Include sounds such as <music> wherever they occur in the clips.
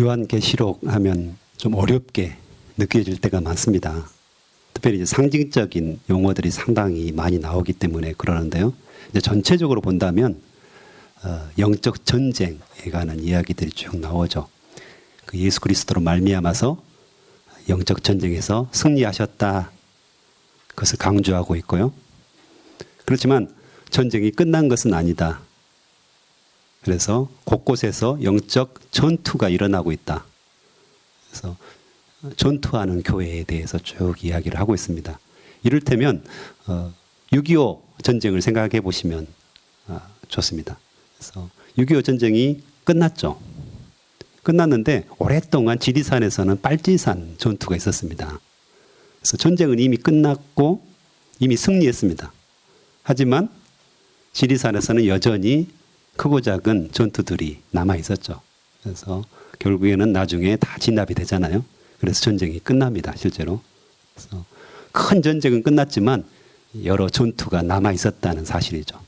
요한계시록 하면 좀 어렵게 느껴질 때가 많습니다. 특별히 상징적인 용어들이 상당히 많이 나오기 때문에 그러는데요. 이제 전체적으로 본다면 어, 영적 전쟁에 관한 이야기들이 쭉 나오죠. 그 예수 그리스도로 말미암아서 영적 전쟁에서 승리하셨다. 그것을 강조하고 있고요. 그렇지만 전쟁이 끝난 것은 아니다. 그래서 곳곳에서 영적 전투가 일어나고 있다. 그래서 전투하는 교회에 대해서 쭉 이야기를 하고 있습니다. 이를테면 6.25 어, 전쟁을 생각해 보시면 아, 좋습니다. 그래서 6.25 전쟁이 끝났죠. 끝났는데 오랫동안 지리산에서는 빨지산 전투가 있었습니다. 그래서 전쟁은 이미 끝났고 이미 승리했습니다. 하지만 지리산에서는 여전히 크고 작은 전투들이 남아 있었죠. 그래서 결국에는 나중에 다 진압이 되잖아요. 그래서 전쟁이 끝납니다. 실제로. 그래서 큰 전쟁은 끝났지만 여러 전투가 남아 있었다는 사실이죠.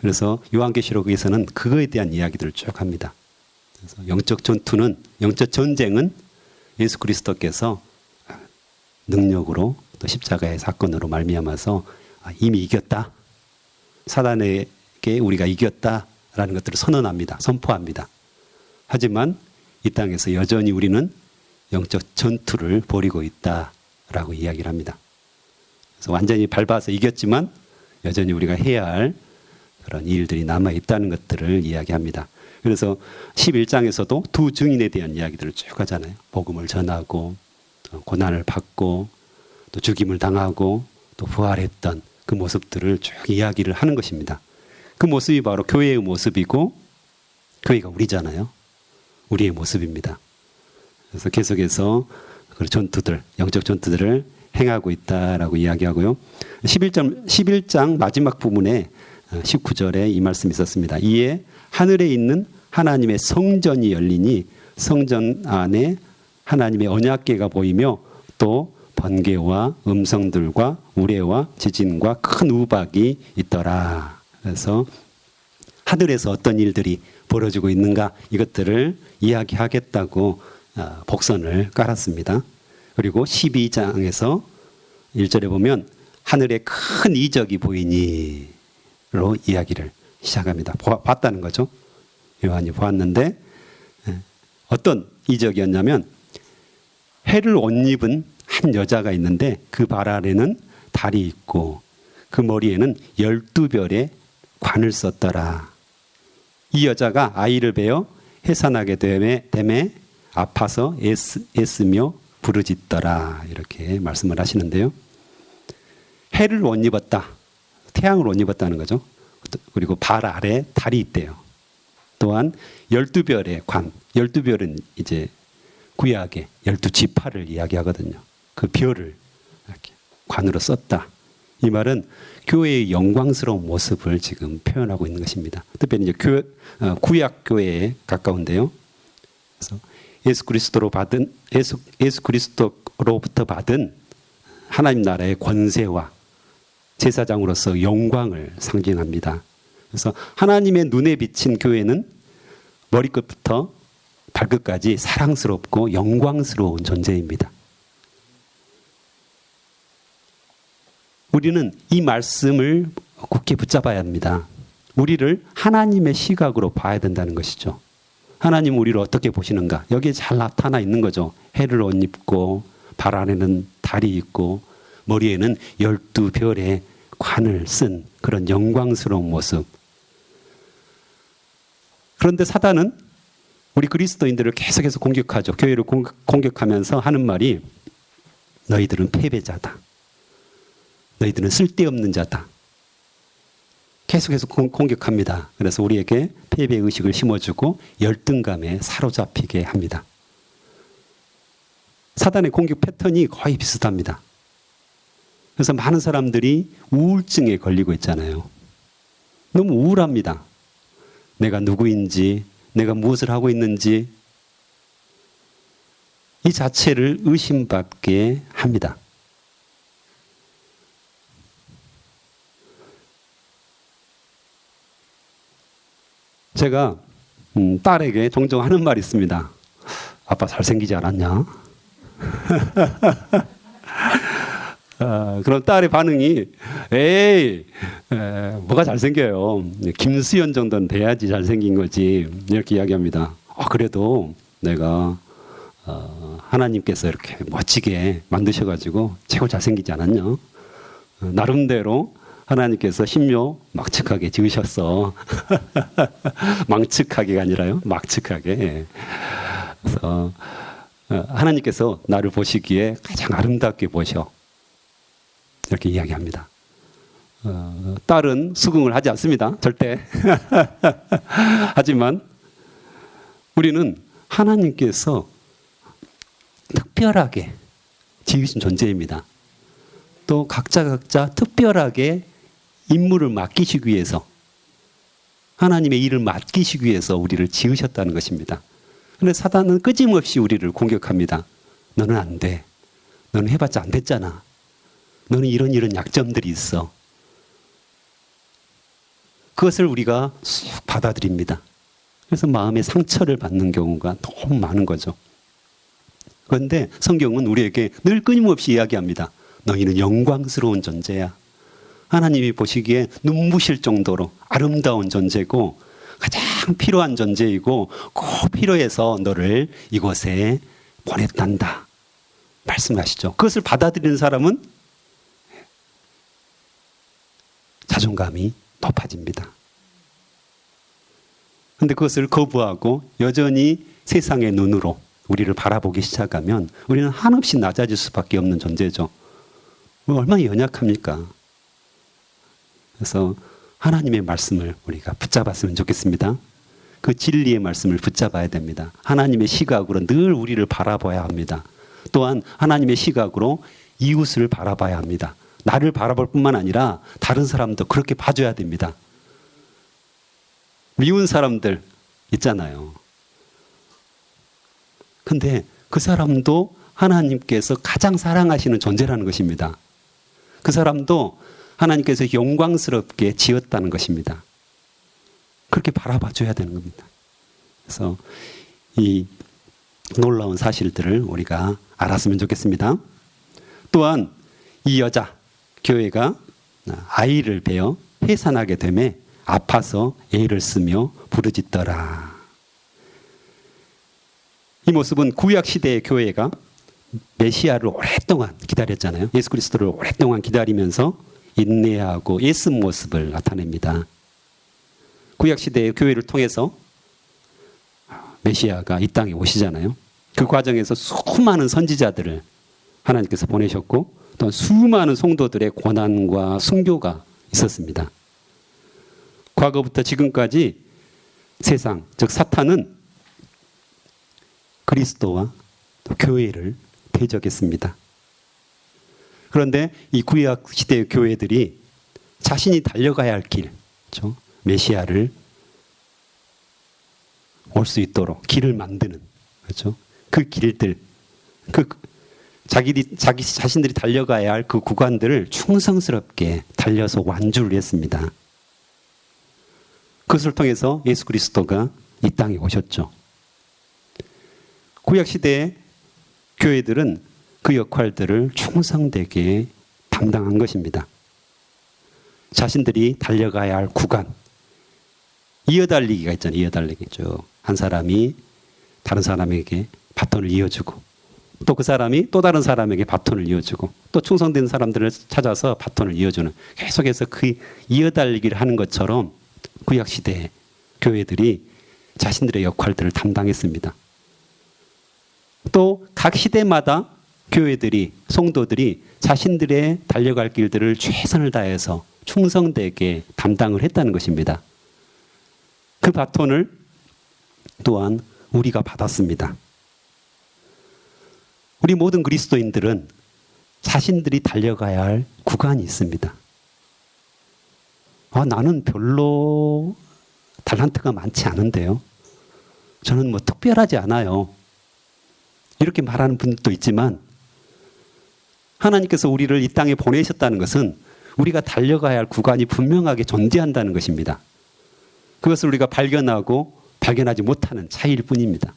그래서 요한계시록에서는 그거에 대한 이야기들을 쭉 합니다. 그래서 영적 전투는 영적 전쟁은 예수 그리스도께서 능력으로 또 십자가의 사건으로 말미암아서 이미 이겼다. 사단 에게 우리가 이겼다라는 것들을 선언합니다. 선포합니다. 하지만 이 땅에서 여전히 우리는 영적 전투를 벌이고 있다라고 이야기를 합니다. 그래서 완전히 밟아서 이겼지만 여전히 우리가 해야 할 그런 일들이 남아 있다는 것들을 이야기합니다. 그래서 11장에서도 두 증인에 대한 이야기들을 쭉 하잖아요. 복음을 전하고 고난을 받고 또 죽임을 당하고 또 부활했던 그 모습들을 쭉 이야기를 하는 것입니다. 그 모습이 바로 교회의 모습이고 교회가 우리잖아요. 우리의 모습입니다. 그래서 계속해서 그 전투들, 영적 전투들을 행하고 있다라고 이야기하고요. 11장, 11장 마지막 부분에 19절에 어, 이 말씀이 있었습니다. 이에 하늘에 있는 하나님의 성전이 열리니 성전 안에 하나님의 언약궤가 보이며 또 번개와 음성들과 우레와 지진과 큰 우박이 있더라. 그래서 하늘에서 어떤 일들이 벌어지고 있는가 이것들을 이야기하겠다고 어, 복선을 깔았습니다. 그리고 12장에서 1절에 보면 하늘에 큰 이적이 보이니로 이야기를 시작합니다. 봤다는 거죠. 요한이 보았는데 예, 어떤 이적이었냐면 해를 옷 입은 한 여자가 있는데 그 발 아래는 달이 있고 그 머리에는 열두 별의 관을 썼더라. 이 여자가 아이를 베어 해산하게 되매, 되매 아파서 애쓰, 애쓰며 부르짖더라. 이렇게 말씀을 하시는데요. 해를 못 입었다. 태양을 못 입었다는 거죠. 그리고 발 아래 달이 있대요. 또한 열두 별의 관, 열두 별은 이제 구약의 열두 지파를 이야기하거든요. 그 별을 관으로 썼다. 이 말은 교회의 영광스러운 모습을 지금 표현하고 있는 것입니다. 특별히 이제 교, 어, 구약 교회에 가까운데요. 그래서 예수 그리스도로 받은 예수, 예수 그리스도로부터 받은 하나님 나라의 권세와 제사장으로서 영광을 상징합니다. 그래서 하나님의 눈에 비친 교회는 머리끝부터 발끝까지 사랑스럽고 영광스러운 존재입니다. 우리는 이 말씀을 굳게 붙잡아야 합니다. 우리를 하나님의 시각으로 봐야 된다는 것이죠. 하나님 우리를 어떻게 보시는가? 여기에 잘 나타나 있는 거죠. 해를 옷 입고 발 안에는 달이 있고 머리에는 열두 별의 관을 쓴 그런 영광스러운 모습. 그런데 사단은 우리 그리스도인들을 계속해서 공격하죠. 교회를 공격하면서 하는 말이 너희들은 패배자다. 너희들은 쓸데없는 자다. 계속해서 공격합니다. 그래서 우리에게 패배 의식을 심어주고 열등감에 사로잡히게 합니다. 사단의 공격 패턴이 거의 비슷합니다. 그래서 많은 사람들이 우울증에 걸리고 있잖아요. 너무 우울합니다. 내가 누구인지, 내가 무엇을 하고 있는지, 이 자체를 의심받게 합니다. 제가 음, 딸에게 종종 하는 말이 있습니다. 아빠 잘생기지 않았냐? <laughs> 아, 그럼 딸의 반응이 에이 에, 뭐가 잘생겨요 김수현 정도는 돼야지 잘생긴 거지 이렇게 이야기합니다 아, 그래도 내가 어, 하나님께서 이렇게 멋지게 만드셔가지고 최고 잘생기지 않았냐 어, 나름대로 하나님께서 신묘 막측하게 지으셨어 <laughs> 망측하게가 아니라요 막측하게 예. 그래서 어, 하나님께서 나를 보시기에 가장 아름답게 보셔 이렇게 이야기합니다. 어, 딸은 수긍을 하지 않습니다. 절대. <laughs> 하지만 우리는 하나님께서 특별하게 지으신 존재입니다. 또 각자 각자 특별하게 임무를 맡기시기 위해서 하나님의 일을 맡기시기 위해서 우리를 지으셨다는 것입니다. 그런데 사단은 끊임없이 우리를 공격합니다. 너는 안 돼. 너는 해봤자 안 됐잖아. 너는 이런 이런 약점들이 있어. 그것을 우리가 쑥 받아들입니다. 그래서 마음의 상처를 받는 경우가 너무 많은 거죠. 그런데 성경은 우리에게 늘 끊임없이 이야기합니다. 너희는 영광스러운 존재야. 하나님이 보시기에 눈부실 정도로 아름다운 존재고 가장 필요한 존재이고 꼭 필요해서 너를 이곳에 보냈단다. 말씀하시죠. 그것을 받아들이는 사람은 자존감이 높아집니다. 근데 그것을 거부하고 여전히 세상의 눈으로 우리를 바라보기 시작하면 우리는 한없이 낮아질 수밖에 없는 존재죠. 얼마나 연약합니까? 그래서 하나님의 말씀을 우리가 붙잡았으면 좋겠습니다. 그 진리의 말씀을 붙잡아야 됩니다. 하나님의 시각으로 늘 우리를 바라봐야 합니다. 또한 하나님의 시각으로 이웃을 바라봐야 합니다. 나를 바라볼 뿐만 아니라 다른 사람도 그렇게 봐줘야 됩니다. 미운 사람들 있잖아요. 근데 그 사람도 하나님께서 가장 사랑하시는 존재라는 것입니다. 그 사람도 하나님께서 영광스럽게 지었다는 것입니다. 그렇게 바라봐 줘야 되는 겁니다. 그래서 이 놀라운 사실들을 우리가 알았으면 좋겠습니다. 또한 이 여자, 교회가 아이를 베어 해산하게 되매 아파서 애를 쓰며 부르짖더라. 이 모습은 구약 시대의 교회가 메시아를 오랫동안 기다렸잖아요. 예수 그리스도를 오랫동안 기다리면서 인내하고 애쓴 모습을 나타냅니다. 구약 시대의 교회를 통해서 메시아가 이 땅에 오시잖아요. 그 과정에서 수많은 선지자들을 하나님께서 보내셨고 또 수많은 성도들의 고난과 순교가 있었습니다. 과거부터 지금까지 세상, 즉 사탄은 그리스도와 교회를 대적했습니다. 그런데 이 구약 시대의 교회들이 자신이 달려가야 할 길, 그렇죠? 메시아를 올 수 있도록 길을 만드는 그렇죠? 그 길들, 그 자기들이 자기 자신들이 달려가야 할 그 구간들을 충성스럽게 달려서 완주를 했습니다. 그것을 통해서 예수 그리스도가 이 땅에 오셨죠. 구약 시대의 교회들은 그 역할들을 충성되게 담당한 것입니다. 자신들이 달려가야 할 구간, 이어달리기가 있잖아요. 이어달리기 쭉. 한 사람이 다른 사람에게 바톤을 이어주고 또 그 사람이 또 다른 사람에게 바톤을 이어주고 또 충성된 사람들을 찾아서 바톤을 이어주는 계속해서 그 이어달리기를 하는 것처럼 구약 시대 교회들이 자신들의 역할들을 담당했습니다. 또 각 시대마다 교회들이 성도들이 자신들의 달려갈 길들을 최선을 다해서 충성되게 담당을 했다는 것입니다. 그 바톤을 또한 우리가 받았습니다. 우리 모든 그리스도인들은 자신들이 달려가야 할 구간이 있습니다. 아, 나는 별로 달란트가 많지 않은데요. 저는 뭐 특별하지 않아요. 이렇게 말하는 분들도 있지만 하나님께서 우리를 이 땅에 보내셨다는 것은 우리가 달려가야 할 구간이 분명하게 존재한다는 것입니다. 그것을 우리가 발견하고 발견하지 못하는 차이일 뿐입니다.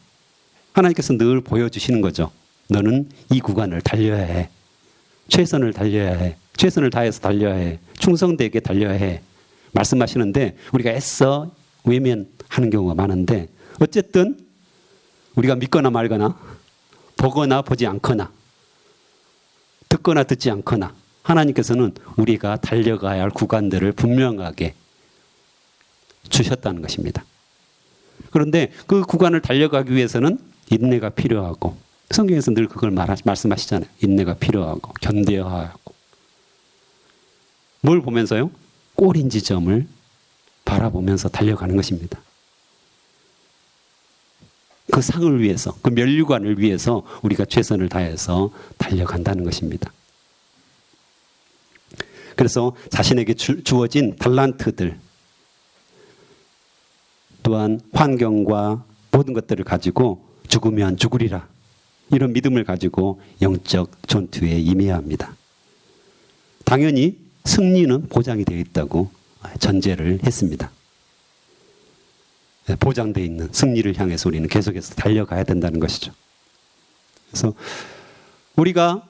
하나님께서 늘 보여주시는 거죠. 너는 이 구간을 달려야 해. 최선을 달려야 해. 최선을 다해서 달려야 해. 충성되게 달려야 해. 말씀하시는데 우리가 애써 외면하는 경우가 많은데 어쨌든 우리가 믿거나 말거나 보거나 보지 않거나 듣거나 듣지 않거나 하나님께서는 우리가 달려가야 할 구간들을 분명하게 주셨다는 것입니다. 그런데 그 구간을 달려가기 위해서는 인내가 필요하고 성경에서 늘 그걸 말, 말씀하시잖아요. 인내가 필요하고 견뎌야 하고 뭘 보면서요? 꼬린 지점을 바라보면서 달려가는 것입니다. 그 상을 위해서, 그 면류관을 위해서 우리가 최선을 다해서 달려간다는 것입니다. 그래서 자신에게 주, 어진 달란트들, 또한 환경과 모든 것들을 가지고 죽으면 죽으리라. 이런 믿음을 가지고 영적 전투에 임해야 합니다. 당연히 승리는 보장이 되어 있다고 전제를 했습니다. 보장되어 있는 승리를 향해서 우리는 계속해서 달려가야 된다는 것이죠. 그래서 우리가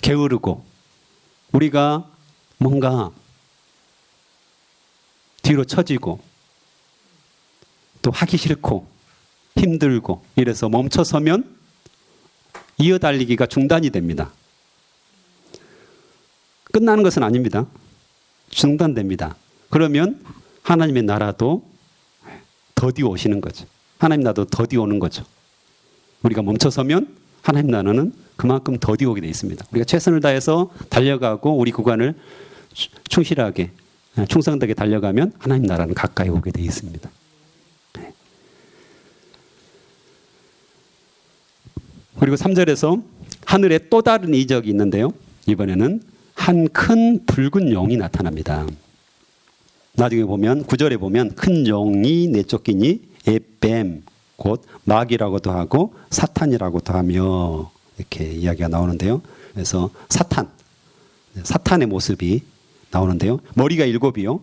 게으르고 우리가 뭔가 뒤로 처지고 또 하기 싫고 힘들고 이래서 멈춰서면 이어 달리기가 중단이 됩니다. 끝나는 것은 아닙니다. 중단됩니다. 그러면 하나님의 나라도 더디 오시는 거죠. 하나님 나라도 더디 오는 거죠. 우리가 멈춰서면 하나님 나라는 그만큼 더디 오게 돼 있습니다. 우리가 최선을 다해서 달려가고 우리 구간을 충실하게 충성되게 달려가면 하나님 나라는 가까이 오게 돼 있습니다. 그리고 3절에서 하늘에 또 다른 이적이 있는데요. 이번에는 한 큰 붉은 용이 나타납니다. 나중에 보면 9절에 보면 큰 용이 내쫓기니 에뱀 곧 마귀라고도 하고 사탄이라고도 하며 이렇게 이야기가 나오는데요. 그래서 사탄 사탄의 모습이 나오는데요. 머리가 일곱이요.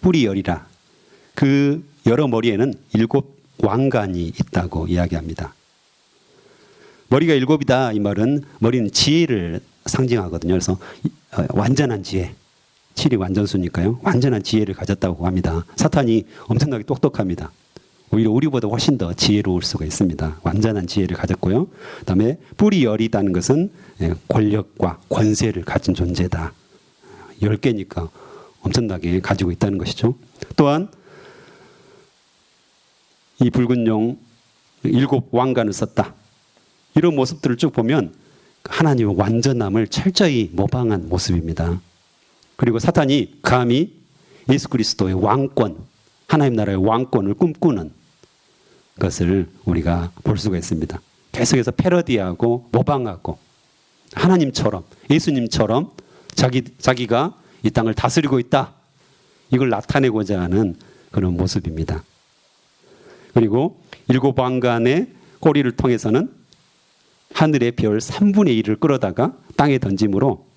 뿔이 열이라. 그 여러 머리에는 일곱 왕관이 있다고 이야기합니다. 머리가 일곱이다 이 말은 머리는 지혜를 상징하거든요. 그래서 어, 완전한 지혜. 7이 완전수니까요. 완전한 지혜를 가졌다고 합니다. 사탄이 엄청나게 똑똑합니다. 오히려 우리보다 훨씬 더 지혜로울 수가 있습니다. 완전한 지혜를 가졌고요. 그다음에 뿌리 열이다는 것은 예, 권력과 권세를 가진 존재다. 10개니까 엄청나게 가지고 있다는 것이죠. 또한 이 붉은 용 일곱 왕관을 썼다. 이런 모습들을 쭉 보면 하나님의 완전함을 철저히 모방한 모습입니다. 그리고 사탄이 감히 예수 그리스도의 왕권, 하나님 나라의 왕권을 꿈꾸는 것을 우리가 볼 수가 있습니다. 계속해서 패러디하고 모방하고 하나님처럼 예수님처럼 자기 자기가 이 땅을 다스리고 있다. 이걸 나타내고자 하는 그런 모습입니다. 그리고 일곱 왕관의 꼬리를 통해서는 하늘의 별 3분의 1을 끌어다가 땅에 던짐으로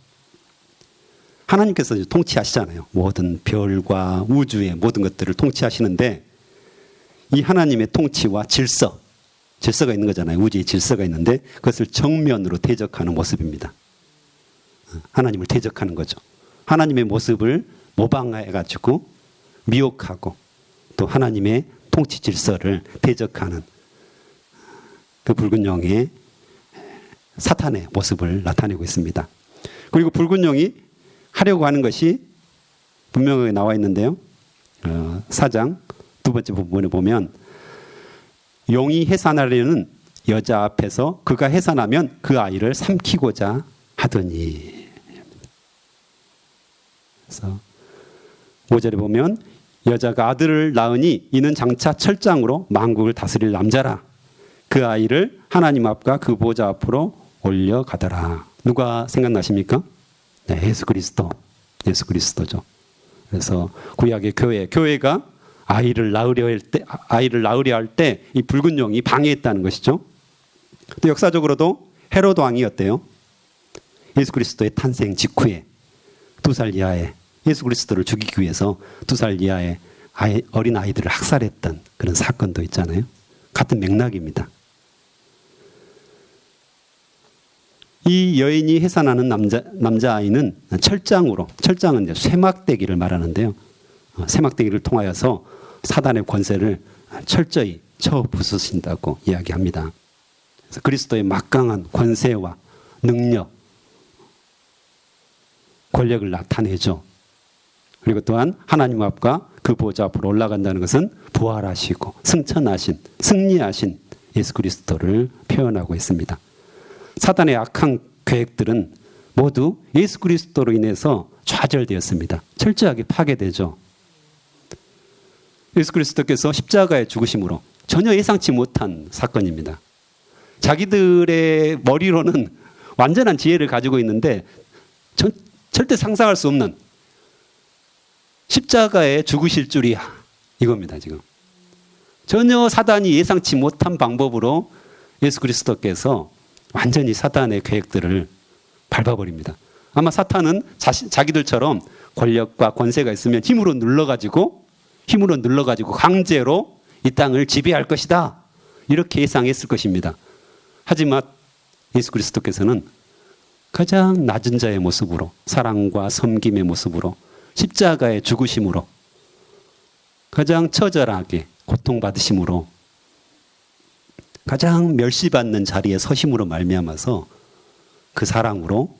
하나님께서 통치하시잖아요. 모든 별과 우주의 모든 것들을 통치하시는데 이 하나님의 통치와 질서, 질서가 있는 거잖아요. 우주의 질서가 있는데 그것을 정면으로 대적하는 모습입니다. 하나님을 대적하는 거죠. 하나님의 모습을 모방해 가지고 미혹하고 또 하나님의 통치 질서를 대적하는 그 붉은 영의 사탄의 모습을 나타내고 있습니다. 그리고 붉은 용이 하려고 하는 것이 분명하게 나와 있는데요. 어, 사장 두 번째 부분에 보면 용이 해산하려는 여자 앞에서 그가 해산하면 그 아이를 삼키고자 하더니. 그래서 5절에 보면 여자가 아들을 낳으니 이는 장차 철장으로 만국을 다스릴 남자라. 그 아이를 하나님 앞과 그 보좌 앞으로 올려가더라. 누가 생각나십니까? 네, 예수 그리스도. 예수 그리스도죠. 그래서 구약의 교회, 교회가 아이를 낳으려 할 때, 아이를 낳으려 할 때 이 붉은 용이 방해했다는 것이죠. 또 역사적으로도 헤로드 왕이었대요. 예수 그리스도의 탄생 직후에 두 살 이하의 예수 그리스도를 죽이기 위해서 두 살 이하의 아이, 어린 아이들을 학살했던 그런 사건도 있잖아요. 같은 맥락입니다. 이 여인이 해산하는 남자 남자아이는 철장으로 철장은 이제 쇠막대기를 말하는데요. 어, 쇠막대기를 통하여서 사단의 권세를 철저히 쳐 부수신다고 이야기합니다. 그래서 그리스도의 막강한 권세와 능력, 권력을 나타내죠. 그리고 또한 하나님 앞과 그 보좌 앞으로 올라간다는 것은 부활하시고 승천하신 승리하신 예수 그리스도를 표현하고 있습니다. 사단의 악한 계획들은 모두 예수 그리스도로 인해서 좌절되었습니다. 철저하게 파괴되죠. 예수 그리스도께서 십자가에 죽으심으로 전혀 예상치 못한 사건입니다. 자기들의 머리로는 완전한 지혜를 가지고 있는데 전, 절대 상상할 수 없는 십자가에 죽으실 줄이야. 이겁니다, 지금. 전혀 사단이 예상치 못한 방법으로 예수 그리스도께서 완전히 사단의 계획들을 밟아버립니다. 아마 사탄은 자신, 자기들처럼 권력과 권세가 있으면 힘으로 눌러가지고, 힘으로 눌러가지고 강제로 이 땅을 지배할 것이다. 이렇게 예상했을 것입니다. 하지만 예수 그리스도께서는 가장 낮은 자의 모습으로, 사랑과 섬김의 모습으로, 십자가의 죽으심으로, 가장 처절하게 고통받으심으로 가장 멸시받는 자리에 서심으로 말미암아서 그 사랑으로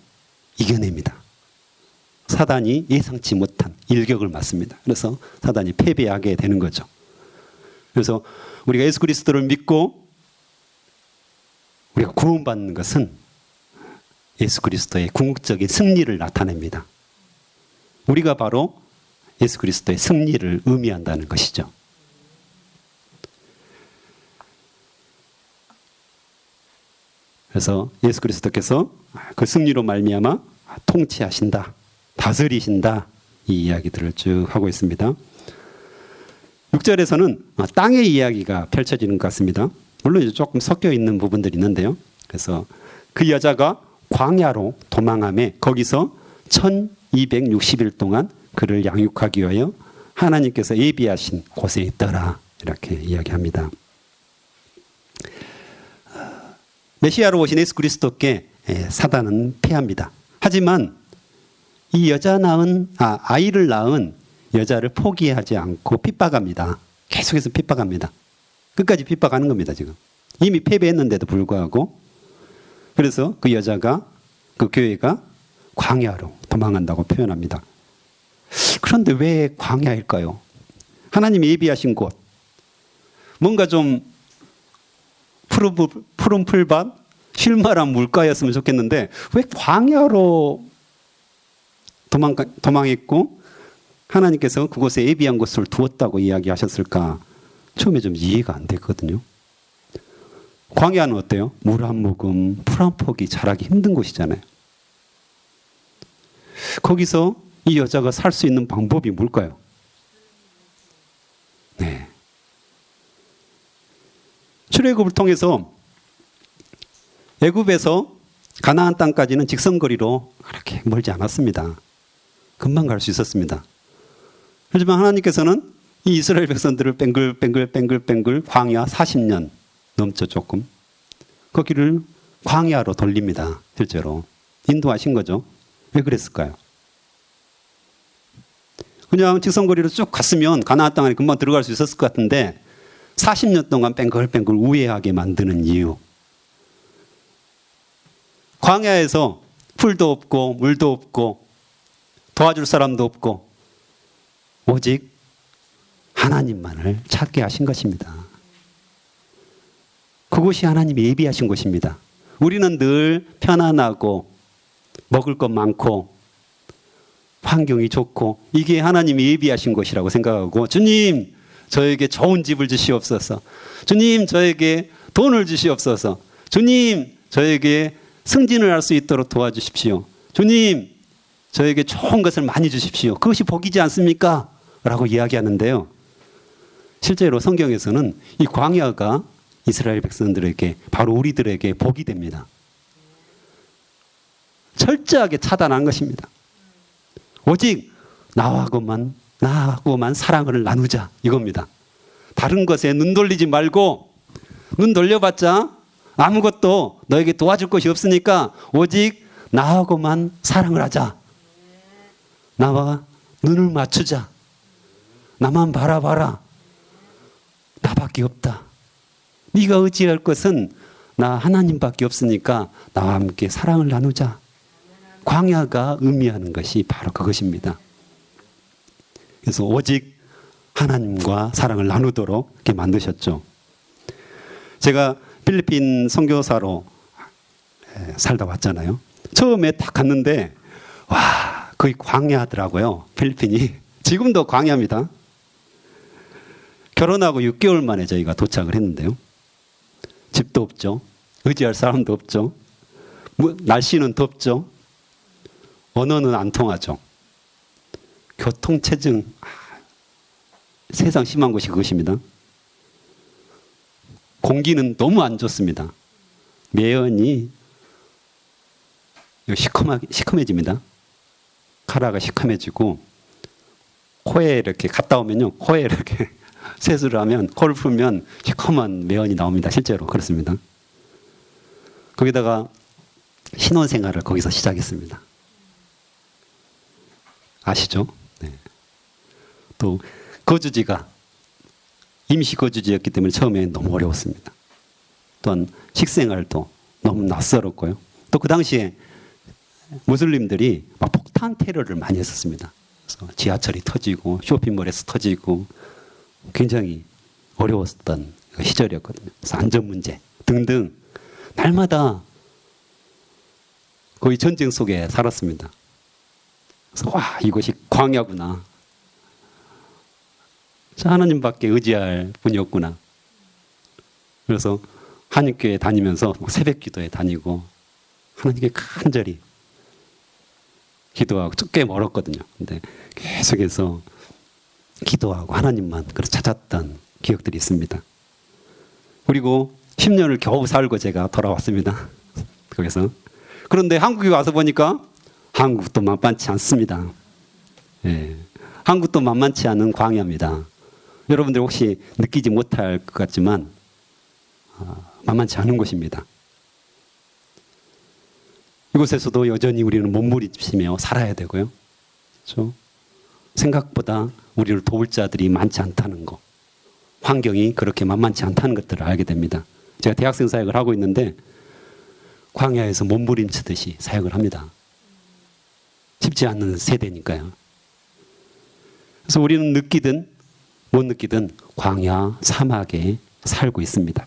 이겨냅니다. 사단이 예상치 못한 일격을 맞습니다. 그래서 사단이 패배하게 되는 거죠. 그래서 우리가 예수 그리스도를 믿고 우리가 구원받는 것은 예수 그리스도의 궁극적인 승리를 나타냅니다. 우리가 바로 예수 그리스도의 승리를 의미한다는 것이죠. 그래서 예수 그리스도께서 그 승리로 말미암아 통치하신다, 다스리신다 이 이야기들을 쭉 하고 있습니다. 6절에서는 땅의 이야기가 펼쳐지는 것 같습니다. 물론 조금 섞여 있는 부분들이 있는데요. 그래서 그 여자가 광야로 도망함에 거기서 1260일 동안 그를 양육하기 위하여 하나님께서 예비하신 곳에 있더라. 이렇게 이야기합니다. 메시아로 오신 예수 그리스도께 사단은 패합니다. 하지만 이 여자 낳은 아, 아이를 낳은 여자를 포기하지 않고 핍박합니다. 계속해서 핍박합니다. 끝까지 핍박하는 겁니다, 지금. 이미 패배했는데도 불구하고 그래서 그 여자가 그 교회가 광야로 도망간다고 표현합니다. 그런데 왜 광야일까요? 하나님이 예비하신 곳. 뭔가 좀 푸른 풀밭, 쉴만한 물가였으면 좋겠는데 왜 광야로 도망, 도망했고 하나님께서 그곳에 예비한 곳을 두었다고 이야기하셨을까? 처음에 좀 이해가 안 됐거든요. 광야는 어때요? 물 한 모금, 풀한 폭이 자라기 힘든 곳이잖아요. 거기서 이 여자가 살 수 있는 방법이 뭘까요? 네. 출애굽을 통해서 애굽에서 가나안 땅까지는 직선거리로 그렇게 멀지 않았습니다. 금방 갈 수 있었습니다. 하지만 하나님께서는 이 이스라엘 백성들을 뱅글뱅글뱅글뱅글 광야 40년 넘죠 조금 그 길을 광야로 돌립니다. 실제로 인도하신 거죠. 왜 그랬을까요? 그냥 직선거리로 쭉 갔으면 가나안 땅에 금방 들어갈 수 있었을 것 같은데 40년 동안 뱅글뱅글 우회하게 만드는 이유. 광야에서 풀도 없고 물도 없고 도와줄 사람도 없고 오직 하나님만을 찾게 하신 것입니다. 그곳이 하나님이 예비하신 곳입니다. 우리는 늘 편안하고 먹을 것 많고 환경이 좋고 이게 하나님이 예비하신 것이라고 생각하고 주님 저에게 좋은 집을 주시옵소서. 주님 저에게 돈을 주시옵소서. 주님 저에게 승진을 할 수 있도록 도와주십시오. 주님 저에게 좋은 것을 많이 주십시오. 그것이 복이지 않습니까? 라고 이야기하는데요. 실제로 성경에서는 이 광야가 이스라엘 백성들에게 바로 우리들에게 복이 됩니다. 철저하게 차단한 것입니다. 오직 나하고만 나하고만 사랑을 나누자 이겁니다. 다른 것에 눈 돌리지 말고 눈 돌려봤자 아무것도 너에게 도와줄 것이 없으니까 오직 나하고만 사랑을 하자. 나와 눈을 맞추자. 나만 바라봐라. 나밖에 없다. 네가 의지할 것은 나 하나님밖에 없으니까 나와 함께 사랑을 나누자. 광야가 의미하는 것이 바로 그것입니다. 그래서 오직 하나님과 사랑을 나누도록 이렇게 만드셨죠. 제가 필리핀 선교사로 살다 왔잖아요. 처음에 딱 갔는데 와 거의 광야더라고요. 필리핀이 <laughs> 지금도 광야입니다. 결혼하고 6개월 만에 저희가 도착을 했는데요. 집도 없죠. 의지할 사람도 없죠. 뭐, 날씨는 덥죠. 언어는 안 통하죠. 교통체증 아, 세상 심한 곳이 그것입니다. 공기는 너무 안 좋습니다. 매연이 시커매, 시커매집니다. 카라가 시커매지고 코에 이렇게 갔다 오면요. 코에 이렇게 <laughs> 세수를 하면 코를 풀면 시커먼 매연이 나옵니다. 실제로 그렇습니다. 거기다가 신혼생활을 거기서 시작했습니다. 아시죠? 네. 또 거주지가 임시 거주지였기 때문에 처음에 너무 어려웠습니다. 또한 식생활도 너무 낯설었고요. 또 그 당시에 무슬림들이 막 폭탄 테러를 많이 했었습니다. 지하철이 터지고 쇼핑몰에서 터지고 굉장히 어려웠던 시절이었거든요. 그래서 안전 문제 등등 날마다 거의 전쟁 속에 살았습니다. 그래서 와 이것이 광야구나. 저 하나님밖에 의지할 분이 없구나. 그래서 한인교회 다니면서 새벽 기도에 다니고 하나님께 간절히 기도하고 꽤 멀었거든요. 근데 계속해서 기도하고 하나님만 그걸 찾았던 기억들이 있습니다. 그리고 10년을 겨우 살고 제가 돌아왔습니다. 거기서. 그런데 한국에 와서 보니까 한국도 만만치 않습니다. 예. 한국도 만만치 않은 광야입니다. 여러분들 혹시 느끼지 못할 것 같지만 어, 만만치 않은 곳입니다. 이곳에서도 여전히 우리는 몸부림치며 살아야 되고요. 그렇죠? 생각보다 우리를 도울 자들이 많지 않다는 거. 환경이 그렇게 만만치 않다는 것들을 알게 됩니다. 제가 대학생 사역을 하고 있는데 광야에서 몸부림치듯이 사역을 합니다. 쉽지 않는 세대니까요. 그래서 우리는 느끼든 못 느끼든 광야 사막에 살고 있습니다.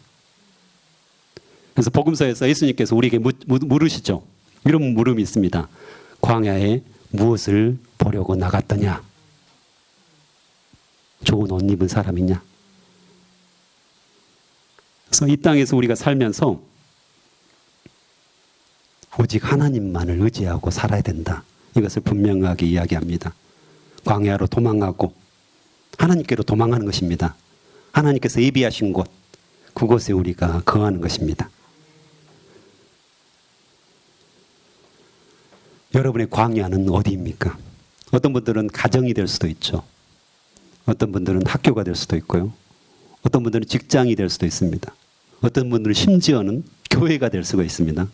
그래서 복음서에서 예수님께서 우리에게 물으시죠. 이런 물음이 있습니다. 광야에 무엇을 보려고 나갔더냐? 좋은 옷 입은 사람이냐? 그래서 이 땅에서 우리가 살면서 오직 하나님만을 의지하고 살아야 된다. 이것을 분명하게 이야기합니다. 광야로 도망가고 하나님께로 도망하는 것입니다. 하나님께서 예비하신 곳, 그곳에 우리가 거하는 것입니다. 여러분의 광야는 어디입니까? 어떤 분들은 가정이 될 수도 있죠. 어떤 분들은 학교가 될 수도 있고요. 어떤 분들은 직장이 될 수도 있습니다. 어떤 분들은 심지어는 교회가 될 수가 있습니다.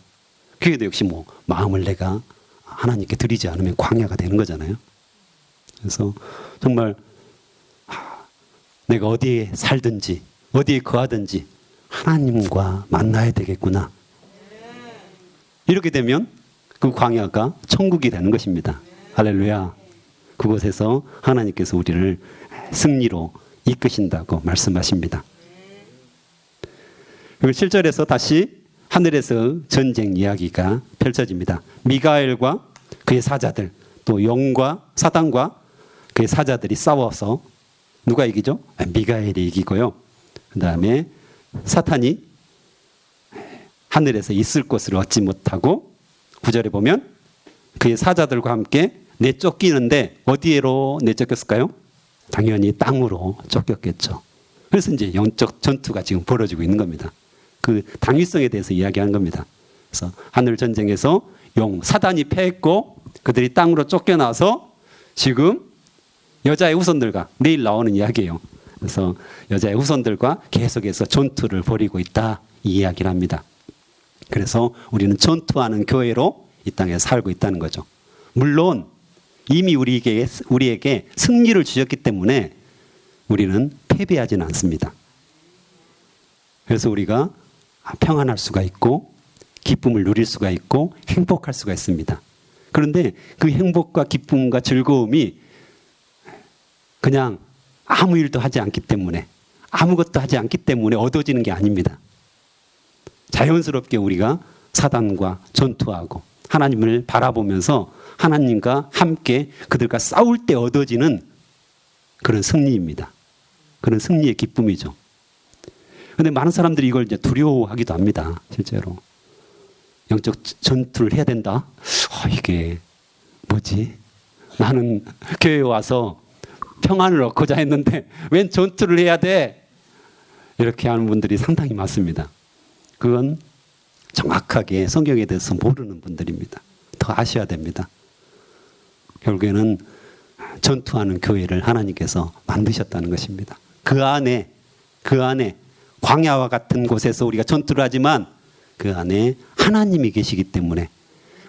교회도 역시 뭐 마음을 내가 하나님께 드리지 않으면 광야가 되는 거잖아요. 그래서 정말 내가 어디에 살든지 어디에 거하든지 하나님과 만나야 되겠구나. 이렇게 되면 그 광야가 천국이 되는 것입니다. 할렐루야. 그곳에서 하나님께서 우리를 승리로 이끄신다고 말씀하십니다. 그리고 7절에서 다시 하늘에서 전쟁 이야기가 펼쳐집니다. 미가엘과 그의 사자들, 또 영과 사단과 그의 사자들이 싸워서 누가 이기죠? 미가엘이 이기고요. 그 다음에 사탄이 하늘에서 있을 곳을 얻지 못하고 구절에 보면 그의 사자들과 함께 내쫓기는데 어디로 내쫓겼을까요? 당연히 땅으로 쫓겼겠죠. 그래서 이제 영적 전투가 지금 벌어지고 있는 겁니다. 그 당위성에 대해서 이야기하는 겁니다. 그래서 하늘 전쟁에서 용 사단이 패했고 그들이 땅으로 쫓겨나서 지금 여자의 후손들과 내일 나오는 이야기예요. 그래서 여자의 후손들과 계속해서 전투를 벌이고 있다 이 이야기를 합니다. 그래서 우리는 전투하는 교회로 이 땅에 살고 있다는 거죠. 물론 이미 우리에게 우리에게 승리를 주셨기 때문에 우리는 패배하지는 않습니다. 그래서 우리가 평안할 수가 있고 기쁨을 누릴 수가 있고 행복할 수가 있습니다. 그런데 그 행복과 기쁨과 즐거움이 그냥 아무 일도 하지 않기 때문에 아무것도 하지 않기 때문에 얻어지는 게 아닙니다. 자연스럽게 우리가 사단과 전투하고 하나님을 바라보면서 하나님과 함께 그들과 싸울 때 얻어지는 그런 승리입니다. 그런 승리의 기쁨이죠. 근데 많은 사람들이 이걸 이제 두려워하기도 합니다. 실제로. 영적 전투를 해야 된다? 어, 이게 뭐지? 나는 <laughs> 교회에 와서 평안을 얻고자 했는데 <laughs> 웬 전투를 해야 돼? 이렇게 하는 분들이 상당히 많습니다. 그건 정확하게 성경에 대해서 모르는 분들입니다. 더 아셔야 됩니다. 결국에는 전투하는 교회를 하나님께서 만드셨다는 것입니다. 그 안에, 그 안에 광야와 같은 곳에서 우리가 전투를 하지만 그 안에 하나님이 계시기 때문에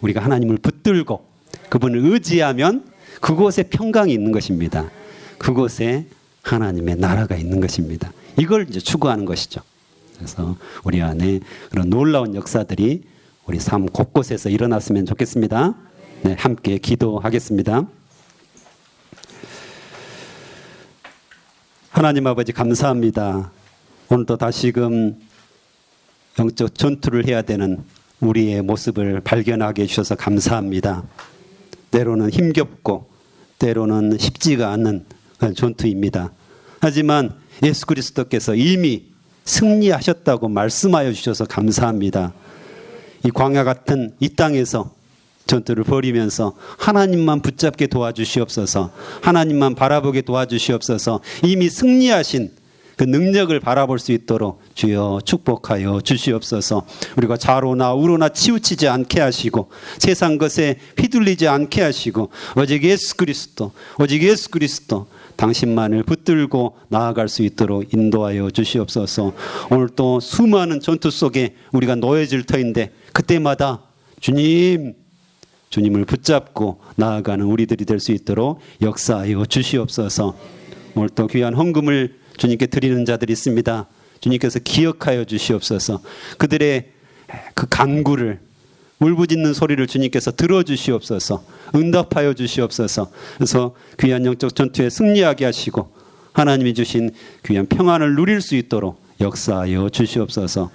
우리가 하나님을 붙들고 그분을 의지하면 그곳에 평강이 있는 것입니다. 그곳에 하나님의 나라가 있는 것입니다. 이걸 이제 추구하는 것이죠. 그래서 우리 안에 그런 놀라운 역사들이 우리 삶 곳곳에서 일어났으면 좋겠습니다. 네, 함께 기도하겠습니다. 하나님 아버지 감사합니다. 오늘도 다시금 영적 전투를 해야 되는 우리의 모습을 발견하게 해주셔서 감사합니다. 때로는 힘겹고 때로는 쉽지가 그런 전투입니다. 하지만 예수 그리스도께서 이미 승리하셨다고 말씀하여 주셔서 감사합니다. 이 광야 같은 이 땅에서 전투를 벌이면서 하나님만 붙잡게 도와주시옵소서. 하나님만 바라보게 도와주시옵소서. 이미 승리하신 그 능력을 바라볼 수 있도록 주여 축복하여 주시옵소서. 우리가 좌로나 우로나 치우치지 않게 하시고 세상 것에 휘둘리지 않게 하시고 오직 예수 그리스도 오직 예수 그리스도 당신만을 붙들고 나아갈 수 있도록 인도하여 주시옵소서. 오늘 또 수많은 전투 속에 우리가 놓여질 터인데 그때마다 주님 주님을 붙잡고 나아가는 우리들이 될 수 있도록 역사하여 주시옵소서. 오늘 또 귀한 헌금을 주님께 드리는 자들이 있습니다. 주님께서 기억하여 주시옵소서. 그들의 그 간구를 울부짖는 소리를 주님께서 들어주시옵소서. 응답하여 주시옵소서. 그래서 귀한 영적 전투에 승리하게 하시고 하나님이 주신 귀한 평안을 누릴 수 있도록 역사하여 주시옵소서.